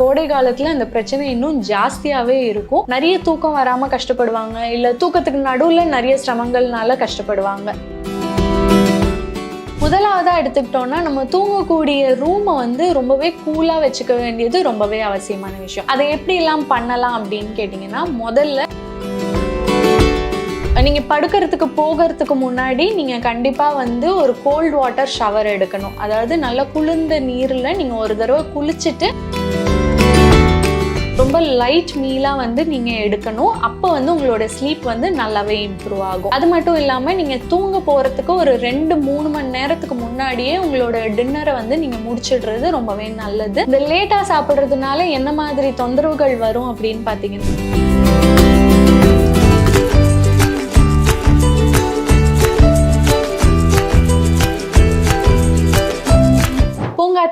கோடை காலத்துல அந்த பிரச்சனை இன்னும் ஜாஸ்தியாவே இருக்கும். நிறைய தூக்கம் வராம கஷ்டப்படுவாங்க. இல்ல தூக்கத்துக்கு நடுவுல நிறைய சிரமங்கள்னால கஷ்டப்படுவாங்க. முதலாவதாக எடுத்துக்கிட்டோம்னா நம்ம தூங்கக்கூடிய ரூமை வந்து ரொம்பவே கூலாக வச்சுக்க வேண்டியது ரொம்பவே அவசியமான விஷயம். அதை எப்படி எல்லாம் பண்ணலாம் அப்படின்னு கேட்டிங்கன்னா முதல்ல நீங்கள் படுக்கிறதுக்கு போகிறதுக்கு முன்னாடி நீங்கள் கண்டிப்பாக வந்து ஒரு கோல்ட் வாட்டர் ஷவர் எடுக்கணும். அதாவது நல்லா குளிர்ந்த நீரில் நீங்கள் ஒரு தடவை குளிச்சுட்டு லைட் மீலாக வந்து நீங்கள் எடுக்கணும். அப்போ வந்து உங்களோட ஸ்லீப் வந்து நல்லாவே இம்ப்ரூவ் ஆகும். அது மட்டும் இல்லாமல் நீங்கள் தூங்க போகிறதுக்கு ஒரு ரெண்டு மூணு மணி நேரத்துக்கு முன்னாடியே உங்களோட டின்னரை வந்து நீங்கள் முடிச்சிடுறது ரொம்பவே நல்லது. இந்த லேட்டாக சாப்பிட்றதுனால என்ன மாதிரி தொந்தரவுகள் வரும் அப்படின்னு பார்த்தீங்கன்னா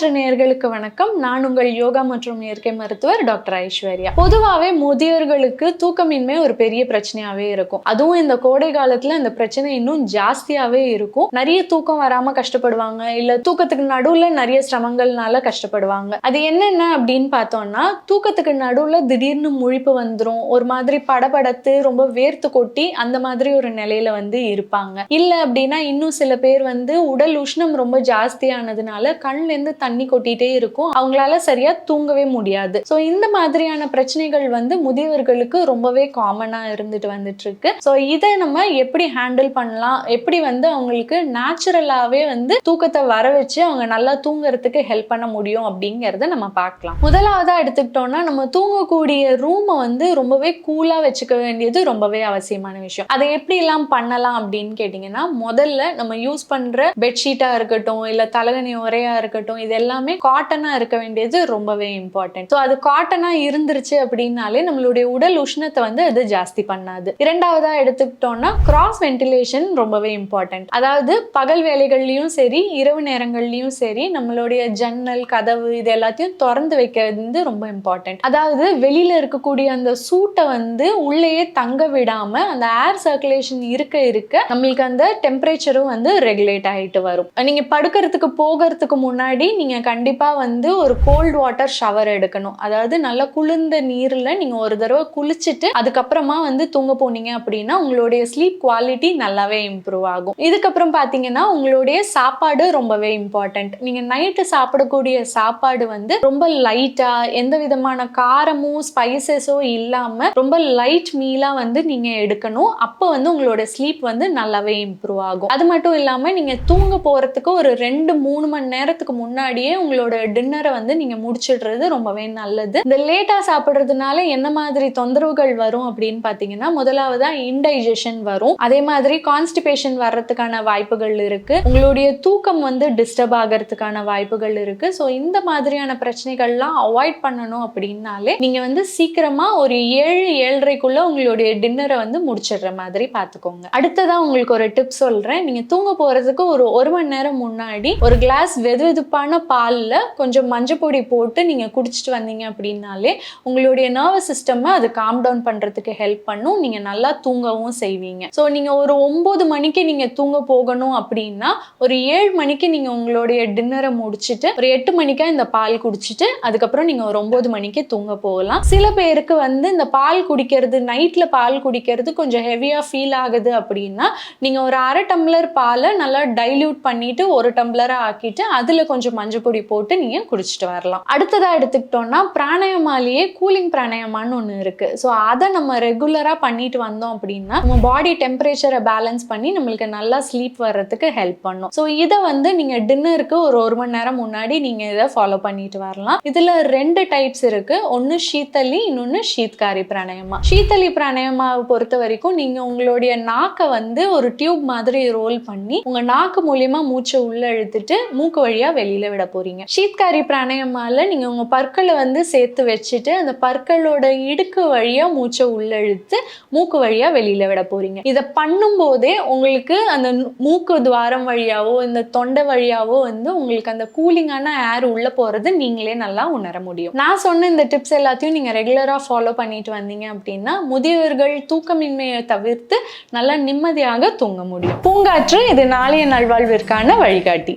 வரலாற்று நேர்களுக்கு வணக்கம். நான் உங்கள் யோகா மற்றும் இயற்கை மருத்துவர் டாக்டர் ஐஸ்வர்யா. பொதுவாகவே முதியோர்களுக்கு தூக்கமின்மை ஒரு பெரிய பிரச்சனையாவே இருக்கும். அதுவும் இந்த கோடை காலத்துல இந்த பிரச்சனை இன்னும் ஜாஸ்தியாவே இருக்கும். நிறைய தூக்கம் வராம கஷ்டப்படுவாங்க. இல்ல தூக்கத்துக்கு நடுவுல நிறைய சிரமங்கள்னால கஷ்டப்படுவாங்க. அது என்னென்ன அப்படின்னு பார்த்தோம்னா தூக்கத்துக்கு நடுவுல திடீர்னு முழிப்பு வந்துடும் ஒரு மாதிரி படபடத்து ரொம்ப வேர்த்து கொட்டி அந்த மாதிரி ஒரு நிலையில வந்து இருப்பாங்க. இல்ல அப்படின்னா இன்னும் சில பேர் வந்து உடல் உஷ்ணம் ரொம்ப ஜாஸ்தியானதுனால கண்ல இருந்து தண்ணி கொட்டிகிட்டே இருக்கும். அவங்களால சரியாக தூங்கவே முடியாது. ஸோ இந்த மாதிரியான பிரச்சனைகள் வந்து முதியவர்களுக்கு ரொம்பவே காமனாக இருந்துட்டு வந்துட்டு இருக்கு ஸோ இதை நம்ம எப்படி ஹேண்டில் பண்ணலாம்? எப்படி வந்து அவங்களுக்கு நேச்சுரலாகவே வந்து தூக்கத்தை வர வச்சு அவங்க நல்லா தூங்குறதுக்கு ஹெல்ப் பண்ண முடியும் அப்படிங்கிறத நம்ம பார்க்கலாம். முதலாவதாக எடுத்துக்கிட்டோம்னா நம்ம தூங்கக்கூடிய ரூமை வந்து ரொம்பவே கூலாக வச்சுக்க வேண்டியது ரொம்பவே அவசியமான விஷயம். அதை எப்படி எல்லாம் பண்ணலாம் அப்படின்னு கேட்டிங்கன்னா முதல்ல நம்ம யூஸ் பண்ணுற பெட்ஷீட்டாக இருக்கட்டும் இல்லை தலகணி உரையாக இருக்கட்டும் இது எல்லாமே காட்டனா இருக்க வேண்டியது ரொம்பவே இம்பார்ட்டன்ட் ஸோ அது காட்டனா இருந்துருச்சு அப்படின்னாலே நம்மளுடைய உடல் உஷ்ணத்தை வந்து அது ஜாஸ்தி பண்ணாது. இரண்டாவதா எடுத்துக்கிட்டோம்னா கிராஸ் வென்டிலேஷன் ரொம்பவே இம்பார்ட்டன்ட் அதாவது பகல் வேலைகள்லயும் சரி இரவு நேரங்கள்லயும் சரி நம்மளுடைய ஜன்னல் கதவு இது எல்லாத்தையும் திறந்து வைக்கிறது வந்து ரொம்ப இம்பார்ட்டன்ட் அதாவது வெளியில இருக்கக்கூடிய அந்த சூட்டை வந்து உள்ளேயே தங்க விடாம அந்த ஏர் சர்க்குலேஷன் இருக்க இருக்க நம்மளுக்கு அந்த டெம்பரேச்சரும் வந்து ரெகுலேட் ஆயிட்டு வரும். நீங்க படுக்கிறதுக்கு போகிறதுக்கு முன்னாடி நீங்க நீங்கள் கண்டிப்பாக வந்து ஒரு கோல்டு வாட்டர் ஷவர் எடுக்கணும். அதாவது நல்லா குளிர்ந்த நீரில் நீங்கள் ஒரு தடவை குளிச்சுட்டு அதுக்கப்புறமா வந்து தூங்க போனீங்க அப்படின்னா உங்களுடைய ஸ்லீப் குவாலிட்டி நல்லாவே இம்ப்ரூவ் ஆகும். இதுக்கப்புறம் பார்த்தீங்கன்னா உங்களுடைய சாப்பாடு ரொம்பவே இம்பார்ட்டண்ட் நீங்கள் நைட்டு சாப்பிடக்கூடிய சாப்பாடு வந்து ரொம்ப லைட்டாக எந்த விதமான காரமும் ஸ்பைசஸோ இல்லாமல் ரொம்ப லைட் மீலாக வந்து நீங்கள் எடுக்கணும். அப்போ வந்து உங்களோட ஸ்லீப் வந்து நல்லாவே இம்ப்ரூவ் ஆகும். அது மட்டும் இல்லாமல் நீங்கள் தூங்க போகிறதுக்கு ஒரு ரெண்டு மூணு மணி நேரத்துக்கு முன்னாடி முன்னாடியே உங்களோட டின்னரை வந்து நீங்க முடிச்சிடுறது ரொம்பவே நல்லது. இந்த லேட்டா சாப்பிட்றதுனால என்ன மாதிரி தொந்தரவுகள் வரும் அப்படின்னு பாத்தீங்கன்னா முதலாவதா இன்டைஜஷன் வரும். அதே மாதிரி கான்ஸ்டிபேஷன் வர்றதுக்கான வாய்ப்புகள் இருக்கு. உங்களுடைய தூக்கம் வந்து டிஸ்டர்ப் ஆகிறதுக்கான வாய்ப்புகள் இருக்கு. ஸோ இந்த மாதிரியான பிரச்சனைகள்லாம் அவாய்ட் பண்ணணும் அப்படின்னாலே நீங்க வந்து சீக்கிரமா ஒரு ஏழு ஏழரைக்குள்ள உங்களுடைய டின்னரை வந்து முடிச்சிடுற மாதிரி பார்த்துக்கோங்க அடுத்ததா உங்களுக்கு ஒரு டிப் சொல்றேன். நீங்க தூங்க போறதுக்கு ஒரு ஒரு மணி நேரம் முன்னாடி ஒரு கிளாஸ் வெது வெதுப்பான பாலில் கொஞ்சம் மஞ்சப்பொடி போட்டு நீங்கள் குடிச்சிட்டு வந்தீங்க அப்படின்னாலே உங்களுடைய நர்வஸ் சிஸ்டம்மை அது காம் டவுன் பண்ணுறதுக்கு ஹெல்ப் பண்ணும். நீங்கள் நல்லா தூங்கவும் செய்வீங்க. ஸோ நீங்கள் ஒரு ஒம்பது மணிக்கு நீங்கள் தூங்க போகணும் அப்படின்னா ஒரு ஏழு மணிக்கு நீங்கள் உங்களுடைய டின்னரை முடிச்சிட்டு ஒரு எட்டு மணிக்கா இந்த பால் குடிச்சிட்டு அதுக்கப்புறம் நீங்கள் ஒரு ஒம்பது மணிக்கு தூங்க போகலாம். சில பேருக்கு வந்து இந்த பால் குடிக்கிறது நைட்டில் பால் குடிக்கிறது கொஞ்சம் ஹெவியாக ஃபீல் ஆகுது அப்படின்னா நீங்கள் ஒரு அரை டம்ளர் பாலை நல்லா டைல்யூட் பண்ணிவிட்டு ஒரு டம்ளராக ஆக்கிட்டு அதில் கொஞ்சம் மஞ்சள் பொடி போட்டு நீங்க குடிச்சிட்டு வரலாம். அடுத்ததாக எடுத்துக்கிட்டோம்னா பிராணாயமாலேயே கூலிங் பிராணாயமான்னு ஒன்று இருக்கு. ஸோ அதை நம்ம ரெகுலரா பண்ணிட்டு வந்தோம் அப்படின்னா நம்ம பாடி டெம்பரேச்சரை பேலன்ஸ் பண்ணி நம்மளுக்கு நல்லா ஸ்லீப் வர்றதுக்கு ஹெல்ப் பண்ணும். ஸோ இதை வந்து நீங்க டின்னருக்கு ஒரு ஒரு மணி நேரம் முன்னாடி நீங்க இதை ஃபாலோ பண்ணிட்டு வரலாம். இதுல ரெண்டு டைப்ஸ் இருக்கு. ஒன்னு ஷீத்தலி இன்னொன்னு ஷீத்காரி பிராணாயமா. ஷீத்தலி பிராணாயமாவை பொறுத்த வரைக்கும் நீங்க உங்களுடைய நாக்கை வந்து ஒரு டியூப் மாதிரி ரோல் பண்ணி உங்க நாக்கு மூலியமா மூச்சை உள்ளே இழுத்துட்டு மூக்கு வழியாக வெளியில் விட போறீங்க. ஷீத்காரி பிராணயமால நீங்க உங்க பற்களை வந்து சேர்த்து வச்சுட்டு அந்த பற்களோட இடுக்கு வழியா மூச்சை உள்ளெழுத்து மூக்கு வழியா வெளியில விட போறீங்க. இதை பண்ணும்போதே உங்களுக்கு அந்த மூக்கு துவாரம் வழியாவோ இந்த தொண்டை வழியாவோ வந்து உங்களுக்கு அந்த கூலிங்கான ஏர் உள்ள போறது நீங்களே நல்லா உணர முடியும். நான் சொன்ன இந்த டிப்ஸ் எல்லாத்தையும் நீங்க ரெகுலரா ஃபாலோ பண்ணிட்டு வந்தீங்க அப்படின்னா முதியவர்கள் தூக்கமின்மையை தவிர்த்து நல்லா நிம்மதியாக தூங்க முடியும். பூங்காற்று இது நாளைய நல்வாழ்விற்கான வழிகாட்டி.